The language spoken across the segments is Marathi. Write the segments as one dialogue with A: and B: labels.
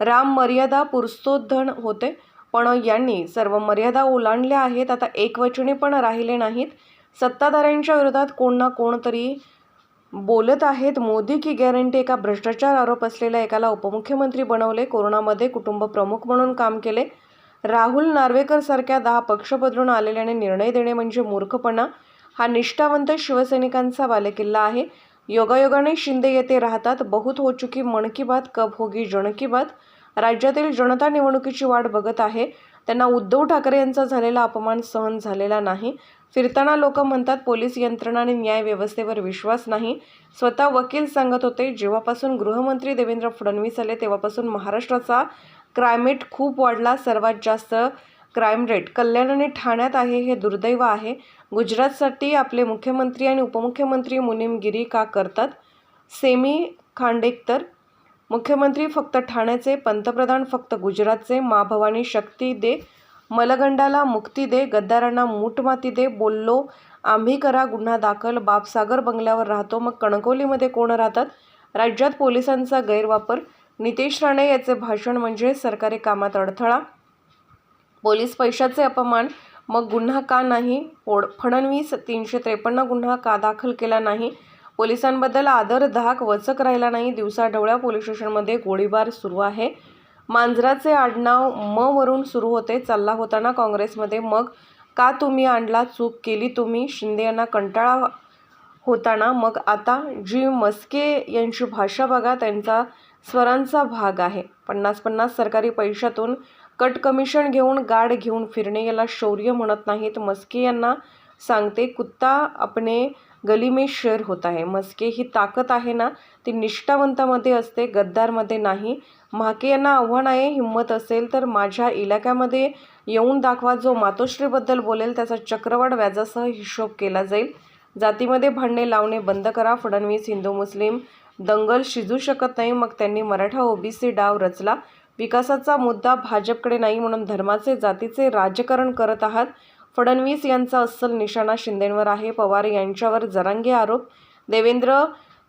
A: राम मर्यादा पुरुषोत्तम होते. पण यांनी सर्व मर्यादा ओलांडल्या आहेत. आता एकवचने पण राहिले नाहीत. सत्ताधाऱ्यांच्या विरोधात कोण ना कोणतरी बोलत आहेत. मोदी की गॅरंटी एका भ्रष्टाचार आरोप असलेल्या एकाला उपमुख्यमंत्री बनवले. कोरोनामध्ये कुटुंब प्रमुख म्हणून काम केले. राहुल नार्वेकर सारख्या दहा पक्ष बदलून आलेल्याने निर्णय देणे म्हणजे मूर्खपणा. हा निष्ठावंत शिवसैनिकांचा बालेकिल्ला आहे. योगायोगाने शिंदे येथे राहतात. बहुत हो चुकी मन की बात कब होगी जन की बात? राज्यातील जनता निवडणुकीची वाट बघत आहे. त्यांना उद्धव ठाकरे यांचा झालेला अपमान सहन झालेला नाही. फिरताना लोक म्हणतात पोलीस यंत्रणा आणि न्याय व्यवस्थेवर विश्वास नाही. स्वतः वकील सांगत होते जेव्हापासून गृहमंत्री देवेंद्र फडणवीस आले तेव्हापासून महाराष्ट्राचा क्रायमेट खूप वाढला. सर्वात जास्त क्राईम रेट. कल्याण आणि ठाण्यात आहे हे दुर्दैव आहे. गुजरातसाठी आपले मुख्यमंत्री आणि उपमुख्यमंत्री मुनिमगिरी का करतात? सेमी खांडेकर मुख्यमंत्री फक्त ठाण्याचे पंतप्रधान फक्त गुजरातचे मा भवानी शक्ती दे मलगंडाला मुक्ती दे गद्दारांना मूठमाती दे बोललो आम्ही करा गुन्हा दाखल बापसागर बंगल्यावर राहतो मग कणकवलीमध्ये कोण राहतात? राज्यात पोलिसांचा गैरवापर. नितेश राणे याचे भाषण म्हणजे सरकारी कामात अडथळा पोलीस पैशाचे अपमान मग गुन्हा का नाही? फोड फडणवीस तीनशे त्रेपन्न गुन्हा का दाखल केला नाही? पोलिसांबद्दल आदर धाक वचक राहिला नाही दिवसाढवळ्या पोलीस स्टेशनमध्ये गोळीबार सुरू आहे. मांजराचे आडनाव म वरून सुरू होते चालला होताना काँग्रेसमध्ये. मग का तुम्ही आणला चूक केली तुम्ही? शिंदे यांना कंटाळा होताना. मग आता जी मस्के यांची भाषा बघा त्यांचा स्वरांचा भाग आहे. पन्नास पन्नास सरकारी पैशातून कट कमिशन घेऊन गाड घेऊन फिरणे याला शौर्य म्हणत नाहीत. मस्के यांना सांगते कुत्ता अपने गली में शेर होत आहे मस्के ही ताकद आहे ना ती निष्ठावंतामध्ये असते गद्दारमध्ये नाही. म्हाके यांना आव्हान आहे हिंमत असेल तर माझ्या इलाक्यामध्ये येऊन दाखवा. जो मातोश्रीबद्दल बोलेल त्याचा चक्रवाढ व्याजासह हिशोब केला जाईल. जातीमध्ये भांडणे लावणे बंद करा. फडणवीस हिंदू मुस्लिम दंगल शिजू शकत नाही. मग त्यांनी मराठा ओबीसी डाव रचला. विकासाचा मुद्दा भाजपकडे नाही म्हणून धर्माचे जातीचे राजकारण करत आहात. फडणवीस यांचा अस्सल निशाणा शिंदेंवर आहे. पवार यांच्यावर जरांगे आरोप. देवेंद्र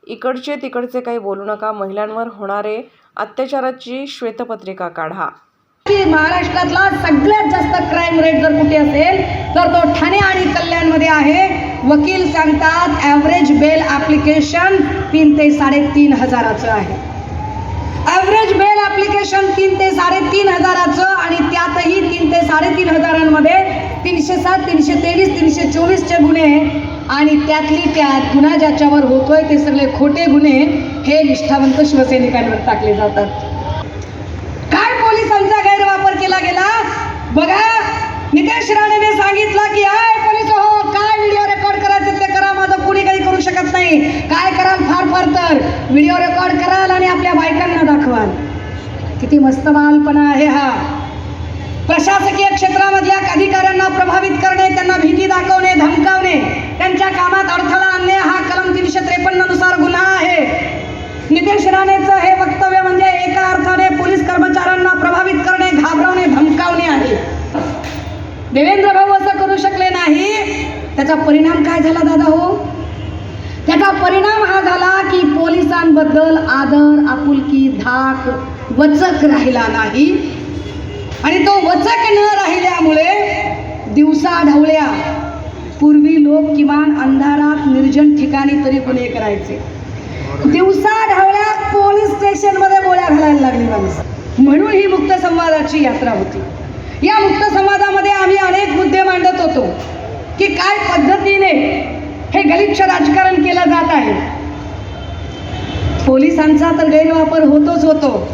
A: इकडचे तिकडचे काही बोलू नका. महिलांवर होणारे अत्याचाराची श्वेतपत्रिका काढा.
B: महाराष्ट्रातला सगळ्यात जास्त क्राईम रेट जर कुठे असेल तर तो ठाणे आणि कल्याणमध्ये आहे. वकील सांगतात ॲव्हरेज बेल ॲप्लिकेशन तीन ते साडेतीन हजाराचं आहे. ॲव्हरेज मेल ॲप्लिकेशन तीन ते साडेतीन हजाराचं आणि त्यातही तीन ते साडेतीन हजारांमध्ये तीनशे सात तीनशे तेवीस तीनशे चोवीसचे गुन्हे आणि त्यातली त्यात गुन्हा ज्याच्यावर होतोय ते सगळे खोटे गुन्हे हे निष्ठावंत शिवसैनिकांवर टाकले जातात. काय पोलिसांचा गैरवापर केला गेला? बघा नितेश राणेने सांगितलं की आय पोलीस हो काय व्हिडिओ रेकॉर्ड करायचं ते करा माझं कुणी काही करू शकत नाही. काय कराल फार फार तर. व्हिडिओ रेकॉर्ड कराल आणि आपल्या बायकांना दाखवाल. किती मस्त बालपणा आहे हा. प्रशासकीय क्षेत्रामधल्या अधिकाऱ्यांना प्रभावित करणे त्यांना भीती दाखवणे धमकावणे त्यांच्या कामात अडथळा आणणे हा कलम तीनशे त्रेपन्ननुसार गुन्हा आहे. नितेश राणेचं हे वक्तव्य म्हणजे एका अर्थाने पोलीस कर्मचाऱ्यांना प्रभावित करणे घाबरवणे धमकावणे आहे. देवेंद्र भाऊ असं करू शकले नाही. त्याचा परिणाम काय झाला दादा हो? त्याचा परिणाम हा झाला की पोलिसांबद्दल आदर आपुलकी धाक वचक राहिला नाही. आणि तो वचक न राहिल्यामुळे दिवसा ढवळ्या. पूर्वी लोक किमान अंधारात निर्जन ठिकाणी तरी गुन्हे करायचे. दिवसा ढवळ्यात पोलीस स्टेशनमध्ये गोळ्या घालायला लागली माणसं. म्हणून ही मुक्त संवादाची यात्रा होती. या मुक्त संवादामध्ये आम्ही अनेक मुद्दे मांडत होतो की काय पद्धतीने हे गलिच्छ राजकारण केलं जात आहे. पोलिसांचा तर गैरवापर होतोच होतो.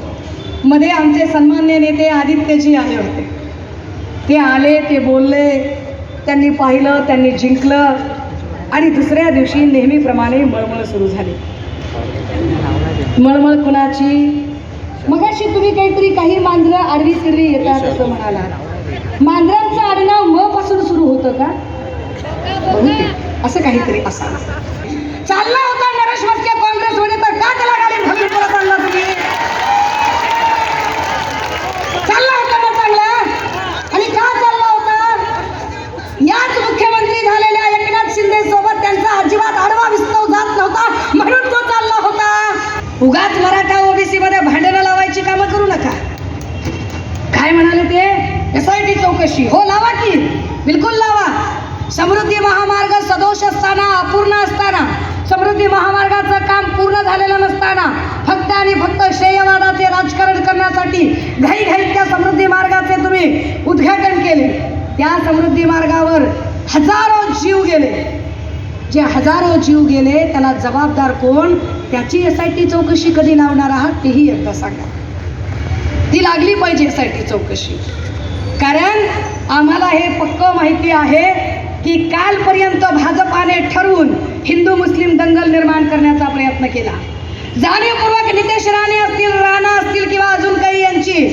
B: मध्ये आमचे सन्मान्य नेते आदित्यजी आले होते. ते आले ते बोलले त्यांनी पाहिलं त्यांनी जिंकलं आणि दुसऱ्या दिवशी नेहमीप्रमाणे मळमळ सुरू झाली. मळमळ कुणाची? मगाशी तुम्ही काहीतरी काही मांजरं आडवी तिडवी येतात असं म्हणाला मांजरांचं आडनाव म पासून सुरू होतं का? असं काहीतरी असावं. चालला होता नरेश म्हटल्या काँग्रेसमध्ये तर का त्याला गाडी खाली परत आणला तुम्ही? चालला होता ना चांगला? आणि का चालला होता? याच मुख्यमंत्री झालेल्या एकनाथ शिंदे सोबत त्यांचा अजिबात आडवा विस्तव जात नव्हता म्हणून तो चालला होता. उगाच मराठा ओबीसी मध्ये भांडणं लावायची कामं करू नका. काय म्हणाले ते? एसआयटी चौकशी. हो लावा की. बिलकुल लावा. समृद्धी महामार्ग सदोष असताना अपूर्ण असताना समृद्धी महामार्गाचं काम पूर्ण झालेलं नसताना फक्त आणि फक्त श्रेयवादाचे राजकारण करण्यासाठी घाईघाईत त्या समृद्धी मार्गाचे तुम्ही उद्घाटन केले. त्या समृद्धी मार्गावर हजारो जीव गेले. जे हजारो जीव गेले त्याला जबाबदार कोण? त्याची एस आय टी चौकशी कधी लावणार आहात तेही एकदा सांगा. ती लागली पाहिजे एस आय टी चौकशी. कारण आम्हाला हे पक्क माहिती आहे की कालपर्यंत भाजपाने ठरवून हिंदू मुस्लिम दंगल निर्माण करण्याचा प्रयत्न केला. जाणीवपूर्वक नितेश राणे असतील राणा असतील किंवा अजून काही यांची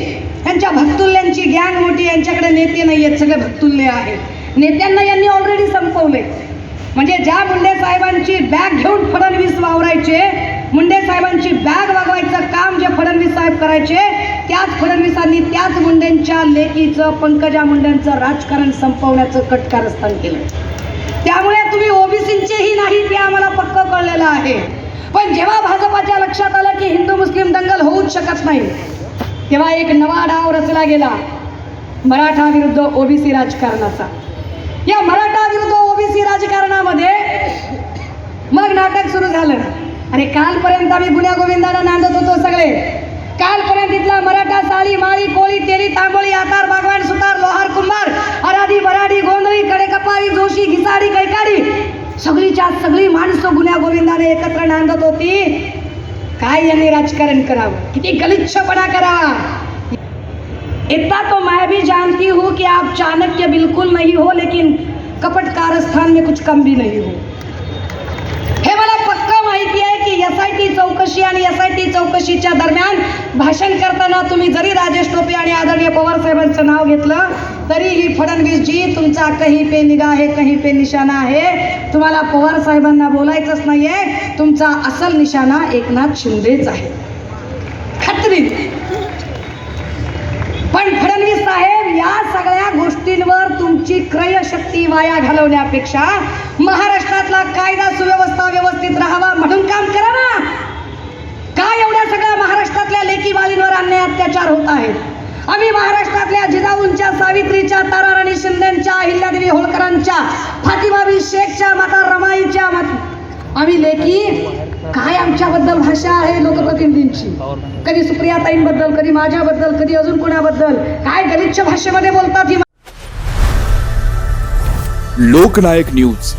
B: यांच्या भक्तुल्यांची गँग मोठी यांच्याकडे नेते नाही आहेत सगळे भक्तुल्य आहेत. नेत्यांना यांनी ऑलरेडी संपवले. म्हणजे ज्या मुंडे साहेबांची बॅग घेऊन फडणवीस वावरायचे मुंडे साहेबांची बॅग वागवायचं काम जे फडणवीस साहेब करायचे त्याच फडणवीसांनी त्याच मुंडेंच्या लेकीचं पंकजा मुंडेंचं राजकारण संपवण्याचं कटकारस्थान केलं त्यामुळे तुम्ही ओबीसींचेही नाही ते आम्हाला पक्क कळलेलं आहे. पण जेव्हा भाजपाच्या लक्षात आलं की हिंदू मुस्लिम दंगल होऊच शकत नाही तेव्हा एक नवा डाव रचला गेला मराठा विरुद्ध ओबीसी राजकारणाचा. या मराठा विरुद्ध ओबीसी राजकारणामध्ये मग नाटक सुरू झालं. आणि कालपर्यंत आम्ही गुन्ह्या गोविंदाला नांदत होतो सगळे. कालपर्यंत इथला मराठा साली माळी कोळी तेली तांबोळी आकार बागवान सुतार लोहार कुंभार अराधी बराडी गोंधळी कडेकपारी जोशी घिसाडी कैकाडी सगळीच्या सगळी माणसं गुन्ह्या गोविंदाने एकत्र नांदत होती. काय यांनी राजकारण करावं? किती गलिच्छपणा करा. इतना तो मैं भी जानती हूँ कि आप चाणक्य बिल्कुल नहीं हो लेकिन कपट कारस्थान में कुछ कम भी नहीं हो। हे मला पक्का माहिती आहे की एस आय टी चौकशी आणि एस आय टी चौकशीच्या दरम्यान भाषण करताना तुम्ही जरी राजेश टोपे आणि आदरणीय पवार साहेबांचं नाव घेतलं तरीही फडणवीसजी तुमचा कहीं पे निगा आहे कहीं पे निशाणा आहे. तुम्हाला पवार साहेबांना बोलायचंच नाहीये. तुमचा असल निशाणा एकनाथ शिंदेच आहे. खात्री पण फडणवीस साहेब या सगळ्या गोष्टींवर तुमची क्रयशक्ती वाया घालवण्यापेक्षा महाराष्ट्रातला कायदा सुव्यवस्था व्यवस्थित राहावा म्हणून काम करा ना काय एवढ्या सगळ्या महाराष्ट्रातल्या लेकी बालींवर अन्याय अत्याचार होत आहेत आम्ही महाराष्ट्रातल्या सावित्रीच्या ताराराणी शिंदेच्या अहिल्यादेवी होळकरांच्या फातिमाबी शेखच्या माता रमाईच्या आम्ही लेखी काय आमच्याबद्दल भाषा आहे लोकप्रतिनिधींची? कधी सुप्रियाताईंबद्दल कधी माझ्याबद्दल कधी अजून कोणाबद्दल? काय गलिच्छ भाषेमध्ये बोलतात ही
C: लोकनायक न्यूज.